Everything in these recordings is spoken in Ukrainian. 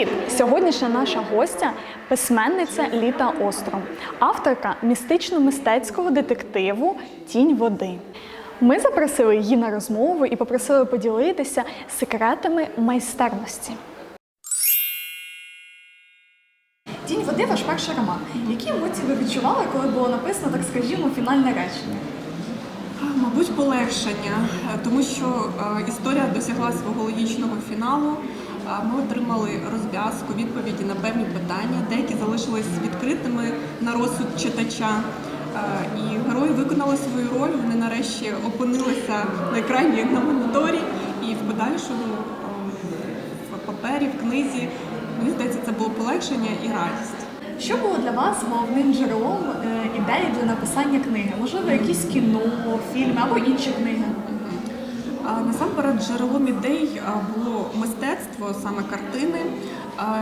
Привіт! Сьогоднішня наша гостя письменниця Літа Остром, авторка містично-мистецького детективу Тінь води. Ми запросили її на розмову і попросили поділитися секретами майстерності. Тінь води ваш перший роман. Які емоції ви відчували, коли було написано, так скажімо, фінальне речення? Мабуть, полегшення, тому що е, історія досягла свого логічного фіналу. Ми отримали розв'язку, відповіді на певні питання. Деякі залишились відкритими на розсуд читача. Е, І герої виконали свою роль. Вони нарешті опинилися на екрані на моніторі і в подальшому е, в папері, в книзі. Мені здається, це було полегшення і радість. Що було для вас головним джерелом е, ідеї для написання книги? Можливо, якісь кіно, фільми або інші книги? Насамперед джерелом ідей було мистецтво, саме картини,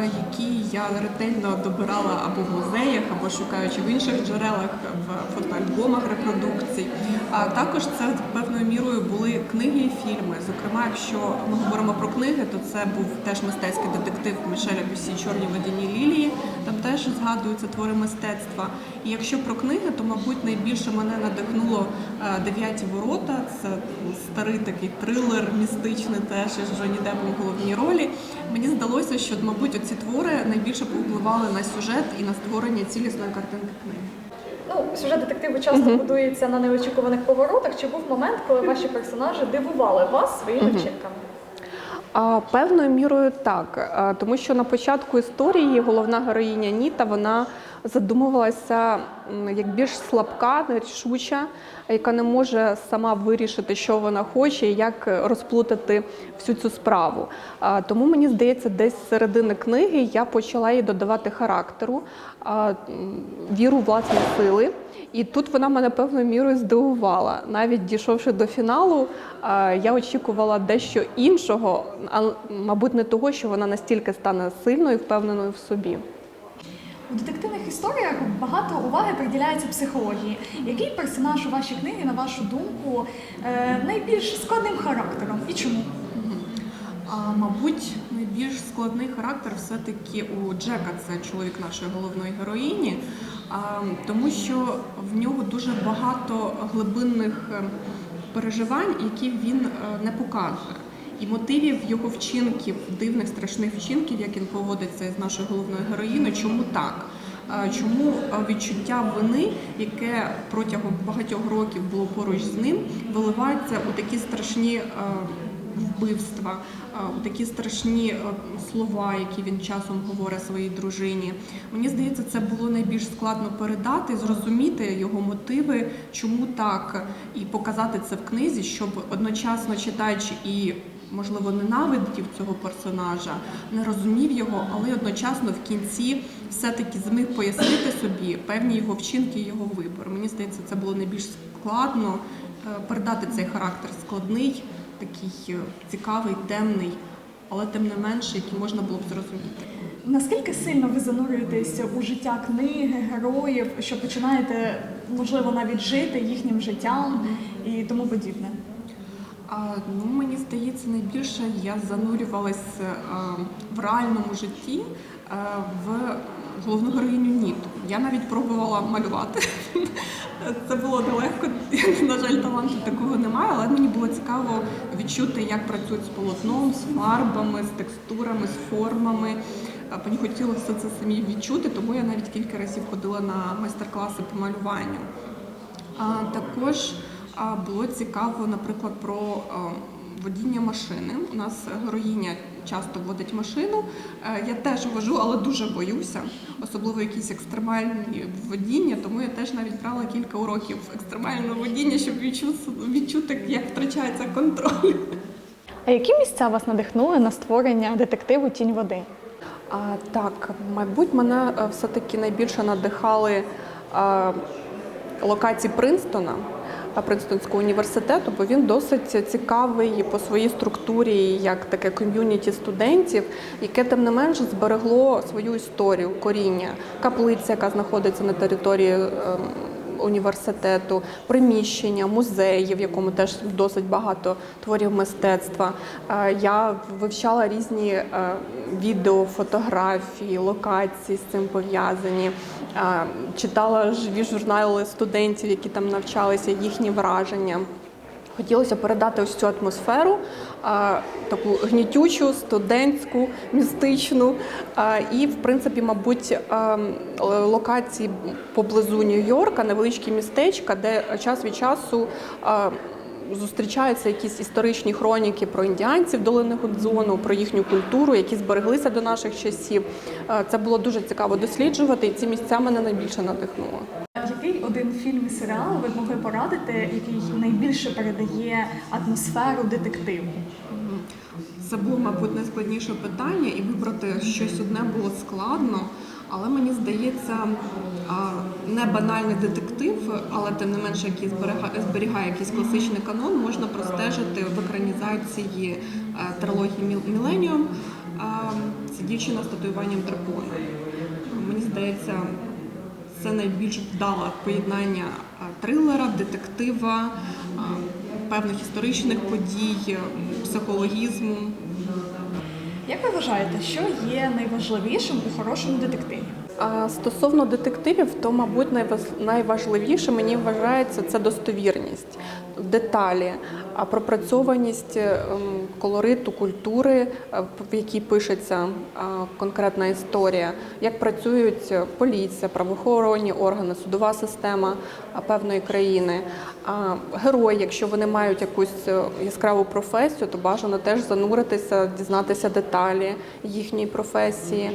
які я ретельно добирала або в музеях, або шукаючи в інших джерелах в фотоальбомах репродукцій. А також це певною мірою були книги і фільми. Зокрема, якщо ми говоримо про книги, то це був теж мистецький детектив Мішеля Бюсі Чорні водяні лілії. Там теж згадуються твори мистецтва. І якщо про книги, то мабуть найбільше мене надихнуло е, дев'яті ворота. Це старий такий трилер, містичний теж із Джоні Деппом в головній ролі. Мені здалося, що, мабуть, оці твори найбільше повпливали на сюжет і на створення цілісної картинки книги. Ну, сюжет детективу часто будується на неочікуваних поворотах. Чи був момент, коли ваші персонажі дивували вас своїми вчинками? А, Певною мірою так, А, тому що на початку історії головна героїня Ніта вона задумувалася як більш слабка, нерішуча, яка не може сама вирішити, що вона хоче і як розплутати всю цю справу. Тому мені здається, десь з середини книги я почала їй додавати характеру, віру в власні сили. І тут вона мене певною мірою здивувала. Навіть дійшовши до фіналу, я очікувала дещо іншого, але, мабуть, не того, що вона настільки стане сильною і впевненою в собі. У детективних історіях багато уваги приділяється психології. Який персонаж у вашій книгі, на вашу думку, е, найбільш складним характером і чому? А, мабуть, найбільш складний характер все-таки у Джека, це чоловік нашої головної героїні, а, тому що в нього дуже багато глибинних е, переживань, які він е, не показує. І мотивів його вчинків, дивних страшних вчинків, як він поводиться з нашою головною героїною, чому так? Чому відчуття вини, яке протягом багатьох років було поруч з ним, виливається у такі страшні вбивства, у такі страшні слова, які він часом говорить своїй дружині. Мені здається, це було найбільш складно передати, зрозуміти його мотиви, чому так, і показати це в книзі, щоб одночасно читач і можливо ненавидів цього персонажа, не розумів його, але одночасно в кінці все-таки зміг пояснити собі певні його вчинки, і його вибір. Мені здається, це було найбільш складно е, передати цей характер складний, такий е, цікавий, темний, але тим не менше, який можна було б зрозуміти. Наскільки сильно ви занурюєтеся у життя книги, героїв, що починаєте, можливо, навіть жити їхнім життям і тому подібне? Ну, мені здається, найбільше я занурювалась е, в реальному житті е, в головну героїню Ніту. Я навіть пробувала малювати. Це було нелегко. На жаль, таланту такого немає, але мені було цікаво відчути, як працюють з полотном, з фарбами, з текстурами, з формами. Е, Мені хотілося все це самі відчути, тому я навіть кілька разів ходила на майстер-класи по малюванню. А також було цікаво, наприклад, про водіння машини. У нас героїня часто водить машину. Е, Я теж вожу, але дуже боюся, особливо якісь екстремальні водіння. Тому я теж навіть брала кілька уроків екстремального водіння, щоб відчути, відчути як втрачається контроль. А які місця вас надихнули на створення детективу Тінь води? А, так, мабуть, мене е, все-таки найбільше надихали е, локації Принстона. Принстонського університету, бо він досить цікавий по своїй структурі, як таке ком'юніті студентів, яке тим не менш зберегло свою історію, коріння, каплиця, яка знаходиться на території ем, університету, приміщення, музеї, в якому теж досить багато творів мистецтва. Е, Я вивчала різні е, відео, фотографії, локації з цим пов'язані. Е, Читала живі журнали студентів, які там навчалися, їхні враження. Хотілося передати ось цю атмосферу, таку гнітючу, студентську, містичну. І, в принципі, мабуть, локації поблизу Нью-Йорка, невеличкі містечка, де час від часу. Зустрічаються якісь історичні хроніки про індіанців долини Гудзону, про їхню культуру, які збереглися до наших часів. Це було дуже цікаво досліджувати, і ці місця мене найбільше надихнуло. Один фільм і серіал ви б могли порадити, який найбільше передає атмосферу детективу? Це було, мабуть, найскладніше питання, і вибрати щось одне було складно. Але мені здається, не банальний детектив, але тим не менше, який зберігає, зберігає якийсь класичний канон, можна простежити в екранізації е, трилогії Міленіум. Це дівчина з татуюванням дракона. Мені здається, це найбільш вдале поєднання трилера, детектива, певних історичних подій, психологізму. Як ви вважаєте, що є найважливішим у хорошому детективі? А Стосовно детективів, то, мабуть, найважливіше мені вважається це достовірність, деталі, а пропрацьованість ем, колориту, культури, е, в якій пишеться конкретна історія, як працюють поліція, правоохоронні органи, судова система певної країни. А герої, якщо вони мають якусь е, яскраву професію, то бажано теж зануритися, дізнатися деталі їхньої професії.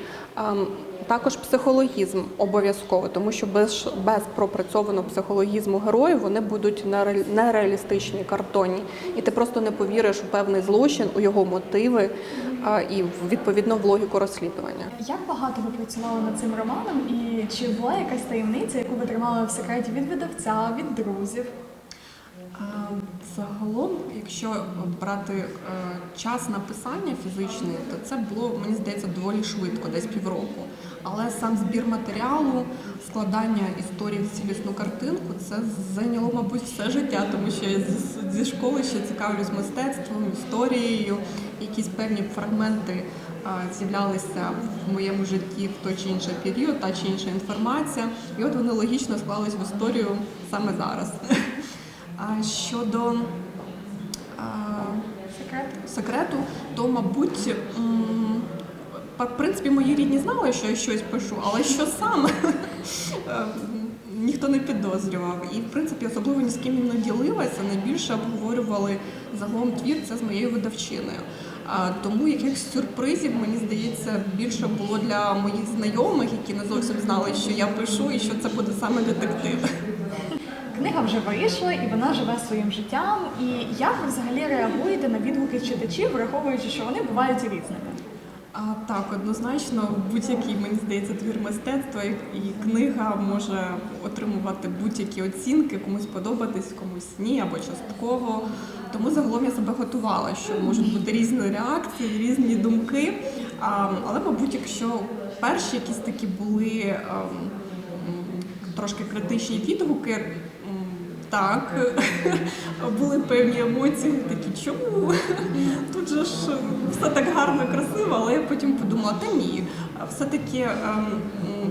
Також психологізм обов'язково, тому що без, без пропрацьованого психологізму героїв вони будуть нере- нереалістичні, картонні. І ти просто не повіриш у певний злочин, у його мотиви і відповідно в логіку розслідування. Як багато ви працювали над цим романом, і чи була якась таємниця, яку ви тримали в секреті від видавця, від друзів? Загалом, якщо брати е, час написання фізичний, то це було, мені здається, доволі швидко, десь півроку. Але сам збір матеріалу, складання історії в цілісну картинку, це зайняло, мабуть, все життя, тому що я зі, школи ще цікавлюсь мистецтвом, історією, якісь певні фрагменти з'являлися в моєму житті в той чи інший період, та чи інша інформація. І от вони логічно склались в історію саме зараз. А щодо а, Секрет? секрету, то, мабуть, в принципі, мої рідні знали, що я щось пишу, але що саме е, ніхто не підозрював. І, в принципі, особливо ні з ким не ділилася. Найбільше обговорювали загалом твір це з моєю видавчиною. А, тому якихось сюрпризів, мені здається, більше було для моїх знайомих, які не зовсім знали, що я пишу і що це буде саме детектив. Книга вже вийшла і вона живе своїм життям. І як ви взагалі реагуєте на відгуки читачів, враховуючи, що вони бувають різними? А, так, однозначно, будь-який, мені здається, твір мистецтва і, книга може отримувати будь-які оцінки, комусь подобатись, комусь ні, або частково. Тому загалом я себе готувала, що можуть бути різні реакції, різні думки. А, але, мабуть, якщо перші якісь такі були ем, м, трошки критичні відгуки. Так, були певні емоції, такі чому? Тут же ж все так гарно, красиво, але я потім подумала, та ні, все-таки ем,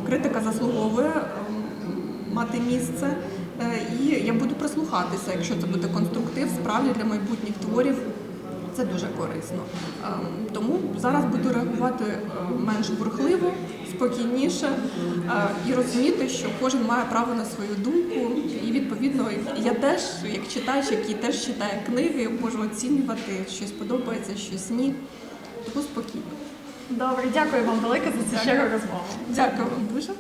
критика заслуговує ем, мати місце, е, і я буду прислухатися, якщо це буде конструктив, справді для майбутніх творів. Це дуже корисно. Ем, Тому зараз буду реагувати е, менш бурхливо, спокійніше і розуміти, що кожен має право на свою думку. І відповідно я теж, як читач, який теж читає книги, можу оцінювати, щось подобається, щось ні. Тому спокійно. Добре, дякую вам велике за цю щиру розмову. Дякую вам дуже.